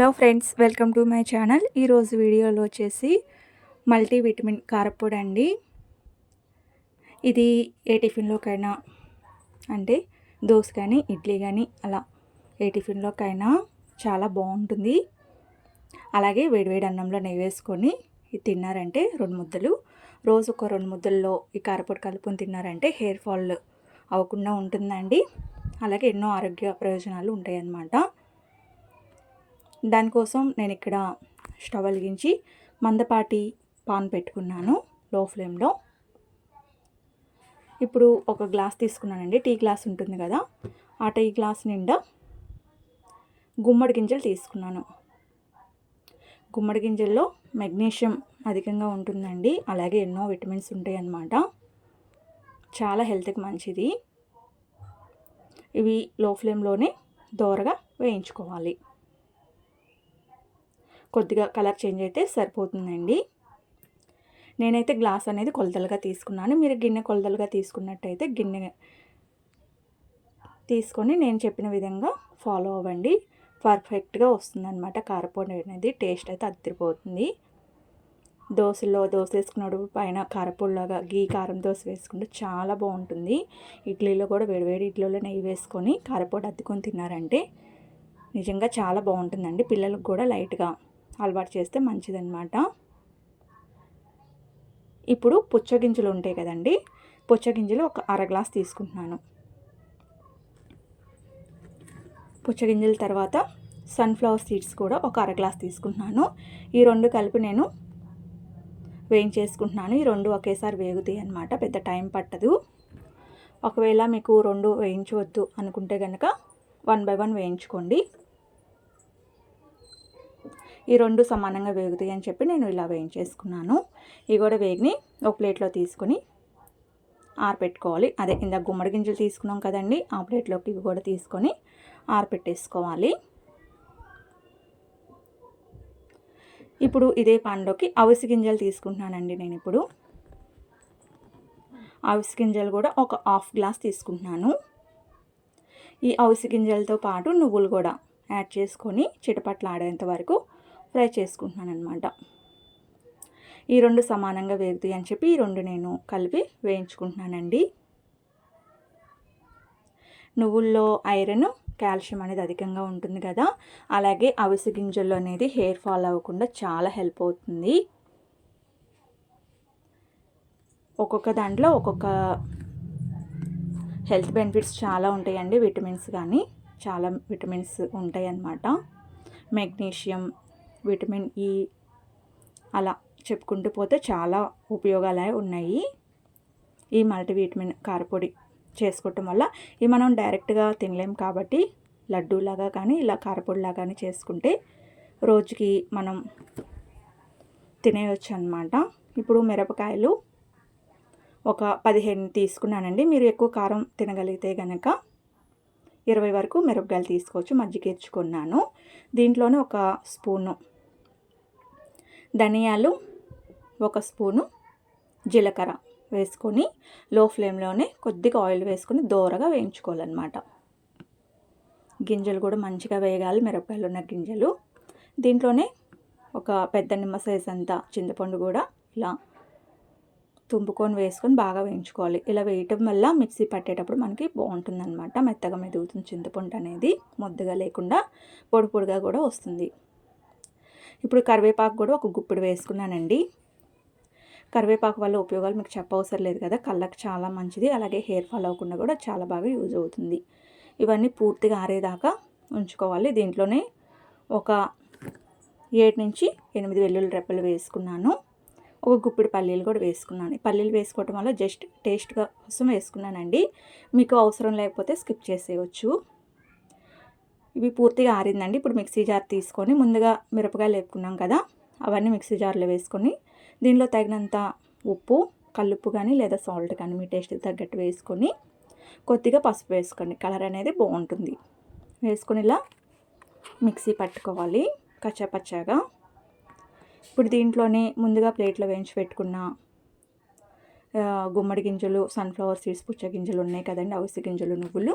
Hello friends welcome to my channel. ఈరోజు వీడియోలో వచ్చేసి మల్టీవిటమిన్ కారపొడి అండి. ఇది ఏ టిఫిన్లోకైనా అంటే దోశ కానీ ఇడ్లీ కానీ అలా ఏ టిఫిన్లోకైనా చాలా బాగుంటుంది. అలాగే వేడివేడి అన్నంలో నెయ్యి వేసుకొని ఇది తిన్నారంటే రెండు ముద్దలు. రోజు ఒక రెండు ముద్దల్లో ఈ కారపొడి కలుపుకొని తిన్నారంటే హెయిర్ ఫాల్ అవ్వకుండా ఉంటుందండి. అలాగే ఎన్నో ఆరోగ్య ప్రయోజనాలు ఉంటాయి అన్నమాట దానికోసం నేను ఇక్కడ స్టవ్ వెలిగించి మందపాటి పాన్ పెట్టుకున్నాను లో ఫ్లేమ్లో. ఇప్పుడు ఒక గ్లాస్ తీసుకున్నానండి. టీ గ్లాస్ ఉంటుంది కదా ఆ టీ గ్లాస్ నిండా గుమ్మడి గింజలు తీసుకున్నాను. గుమ్మడి గింజల్లో మెగ్నీషియం అధికంగా ఉంటుందండి. అలాగే ఎన్నో విటమిన్స్ ఉంటాయి అన్నమాట చాలా హెల్త్కి మంచిది. ఇవి లో ఫ్లేమ్లోనే దోరగా వేయించుకోవాలి. కొద్దిగా కలర్ చేంజ్ అయితే సరిపోతుందండి. నేనైతే గ్లాస్ అనేది కొలతలుగా తీసుకున్నాను. మీరు గిన్నె కొలతలుగా తీసుకున్నట్టయితే గిన్నె తీసుకొని నేను చెప్పిన విధంగా ఫాలో అవ్వండి. పర్ఫెక్ట్గా వస్తుందన్నమాట. కారపొడి అనేది టేస్ట్ అయితే అద్దరిపోతుంది. దోశలో దోశ వేసుకున్నప్పుడు పైన కారపొడిలాగా గీ కారం దోశ వేసుకుంటే చాలా బాగుంటుంది. ఇడ్లీలో కూడా వేడివేడి ఇడ్లీలో నెయ్యి వేసుకొని కారపొడి అద్దుకొని తిన్నారంటే నిజంగా చాలా బాగుంటుందండి. పిల్లలకు కూడా లైట్గా అలవాటు చేస్తే మంచిదన్నమాట. ఇప్పుడు పుచ్చగింజలు ఉంటాయి కదండి పుచ్చగింజలు ఒక అర గ్లాస్ తీసుకుంటున్నాను. పుచ్చగింజల తర్వాత సన్ఫ్లవర్ సీడ్స్ కూడా ఒక అర గ్లాస్ తీసుకుంటున్నాను. ఈ రెండు కలిపి నేను వేయించేసుకుంటున్నాను. ఈ రెండు ఒకేసారి వేగుతాయి అనమాట పెద్ద టైం పట్టదు. ఒకవేళ మీకు రెండు వేయించవద్దు అనుకుంటే కనుక వన్ బై వన్ వేయించుకోండి. ఈ రెండు సమానంగా వేగుతాయి అని చెప్పి నేను ఇలా వేయించేసుకున్నాను. ఇవి కూడా వేగిని ఒక ప్లేట్లో తీసుకొని ఆరపెట్టుకోవాలి. అదే ఇందాక గుమ్మడి గింజలు తీసుకున్నాం కదండి ఆ ప్లేట్లోకి ఇవి కూడా తీసుకొని ఆరపెట్టేసుకోవాలి. ఇప్పుడు ఇదే పండులోకి అవిసి గింజలు తీసుకుంటున్నానండి నేను ఇప్పుడు. అవిసి గింజలు కూడా ఒక హాఫ్ గ్లాస్ తీసుకుంటున్నాను. ఈ అవిసి గింజలతో పాటు నువ్వులు కూడా యాడ్ చేసుకొని చిటపట్లాడేంత వరకు ఫ్రై చేసుకుంటున్నాను అనమాట ఈ రెండు సమానంగా వేగుతాయి అని చెప్పి ఈ రెండు నేను కలిపి వేయించుకుంటున్నానండి. నువ్వుల్లో ఐరన్ కాల్షియం అనేది అధికంగా ఉంటుంది కదా. అలాగే అవిసె గింజల్లో అనేది హెయిర్ ఫాల్ అవ్వకుండా చాలా హెల్ప్ అవుతుంది. ఒక్కొక్క దాంట్లో ఒక్కొక్క హెల్త్ బెనిఫిట్స్ చాలా ఉంటాయండి విటమిన్స్ కానీ. చాలా విటమిన్స్ ఉంటాయి అన్నమాట మెగ్నీషియం విటమిన్ ఈ అలా చెప్పుకుంటూ పోతే చాలా ఉపయోగాలు ఉన్నాయి. ఈ మల్టీవిటమిన్ కారపొడి చేసుకోవటం వల్ల ఇవి మనం డైరెక్ట్గా తినలేం కాబట్టి లడ్డూలాగా కానీ ఇలా కారపొడిలాగా కానీ చేసుకుంటే రోజుకి మనం తినేయచ్చు అనమాట ఇప్పుడు మిరపకాయలు ఒక పదిహేను తీసుకున్నానండి. మీరు ఎక్కువ కారం తినగలిగితే కనుక ఇరవై వరకు మిరపకాయలు తీసుకోవచ్చు. మజ్జిగ ఇచ్చుకున్నాను. దీంట్లోనే ఒక స్పూను ధనియాలు ఒక స్పూను జీలకర్ర వేసుకొని లో ఫ్లేమ్లోనే కొద్దిగా ఆయిల్ వేసుకొని దోరగా వేయించుకోవాలన్నమాట. గింజలు కూడా మంచిగా వేయగాలి మిరపకాయలు ఉన్న గింజలు. దీంట్లోనే ఒక పెద్ద నిమ్మ సైజ్ అంతా చింతపండు కూడా ఇలా తుంపుకొని వేసుకొని బాగా వేయించుకోవాలి. ఇలా వేయటం వల్ల మిక్సీ పట్టేటప్పుడు మనకి బాగుంటుంది అనమాట మెత్తగా మెదుగుతుంది చింతపండు అనేది. ముద్దగా లేకుండా పొడి పొడిగా కూడా వస్తుంది. ఇప్పుడు కరివేపాకు కూడా ఒక గుప్పిడి వేసుకున్నానండి. కరివేపాకు వల్ల ఉపయోగాలు మీకు చెప్పవసరం లేదు కదా కళ్ళకు చాలా మంచిది అలాగే హెయిర్ ఫాల్ అవ్వకుండా కూడా చాలా బాగా యూజ్ అవుతుంది. ఇవన్నీ పూర్తిగా ఆరేదాకా ఉంచుకోవాలి. దీంట్లోనే ఒక ఏడు నుంచి ఎనిమిది వెల్లుల్లి రెప్పలు వేసుకున్నాను. ఒక గుప్పిడి పల్లీలు కూడా వేసుకున్నాను. పల్లీలు వేసుకోవటం వల్ల జస్ట్ టేస్ట్ కోసం వేసుకున్నానండి. మీకు అవసరం లేకపోతే స్కిప్ చేసేయచ్చు. ఇవి పూర్తిగా ఆరిందండి. ఇప్పుడు మిక్సీ జార్ తీసుకొని ముందుగా మిరపకాయలు వేపుకున్నాం కదా అవన్నీ మిక్సీ జార్లో వేసుకొని దీనిలో తగినంత ఉప్పు కల్లుప్పు కానీ లేదా సాల్ట్ కానీ మీ టేస్ట్కి తగ్గట్టు వేసుకొని కొద్దిగా పసుపు వేసుకోండి. కలర్ అనేది బాగుంటుంది. వేసుకొని ఇలా మిక్సీ పట్టుకోవాలి కచ్చాపచ్చాగా. ఇప్పుడు దీంట్లోనే ముందుగా ప్లేట్లో వేయించి పెట్టుకున్న గుమ్మడి గింజలు సన్ఫ్లవర్ సీడ్స్ పుచ్చ గింజలు ఉన్నాయి కదండి అవిసి గింజలు నువ్వులు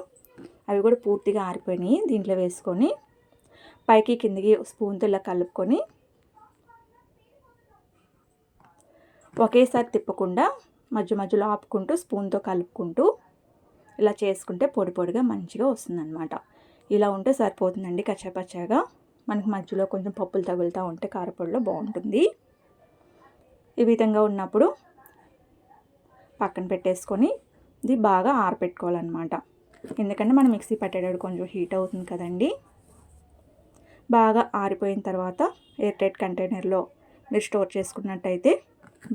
అవి కూడా పూర్తిగా ఆరిపోయినాయి దీంట్లో వేసుకొని. పైకి కిందికి స్పూన్తో ఇలా కలుపుకొని ఒకేసారి తిప్పకుండా మధ్య మధ్యలో ఆపుకుంటూ స్పూన్తో కలుపుకుంటూ ఇలా చేసుకుంటే పొడి పొడిగా మంచిగా వస్తుందన్నమాట. ఇలా ఉంటే సరిపోతుందండి కచ్చాపచ్చాగా. మనకి మధ్యలో కొంచెం పప్పులు తగులుతూ ఉంటే కారపొడిలో బాగుంటుంది. ఈ విధంగా ఉన్నప్పుడు పక్కన పెట్టేసుకొని ఇది బాగా ఆరపెట్టుకోవాలన్నమాట. ఎందుకంటే మనం మిక్సీ పట్టేటప్పుడు కొంచెం హీట్ అవుతుంది కదండి. బాగా ఆరిపోయిన తర్వాత ఎయిర్ టైట్ కంటైనర్లో మీరు స్టోర్ చేసుకున్నట్టయితే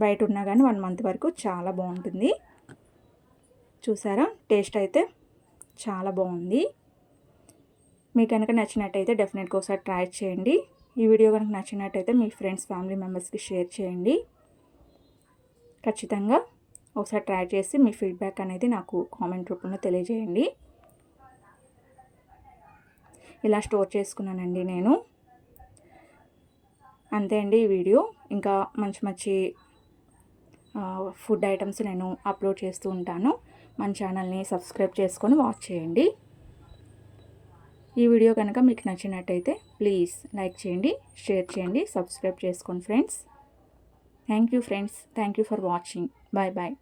బయట ఉన్నా కానీ వన్ మంత్ వరకు చాలా బాగుంటుంది. చూసారా? టేస్ట్ అయితే చాలా బాగుంది. మీకు కనుక నచ్చినట్టయితే డెఫినెట్గా ఒకసారి ట్రై చేయండి. ఈ వీడియో కనుక నచ్చినట్టయితే మీ ఫ్రెండ్స్ ఫ్యామిలీ మెంబర్స్కి షేర్ చేయండి. ఖచ్చితంగా ఒకసారి ట్రై చేసి మీ ఫీడ్బ్యాక్ అనేది నాకు కామెంట్ రూపంలో తెలియజేయండి. ఇలా స్టోర్ చేసుకున్నానండి నేను. అంతే అండి ఈ వీడియో. ఇంకా మంచి మంచి ఫుడ్ ఐటమ్స్ నేను అప్లోడ్ చేస్తూ ఉంటాను. మన ఛానల్ని సబ్స్క్రైబ్ చేసుకొని వాచ్ చేయండి. ఈ వీడియో కనుక మీకు నచ్చినట్టయితే ప్లీజ్ లైక్ చేయండి షేర్ చేయండి సబ్స్క్రైబ్ చేసుకోండి friends. Thank you friends. Thank you for watching. Bye bye.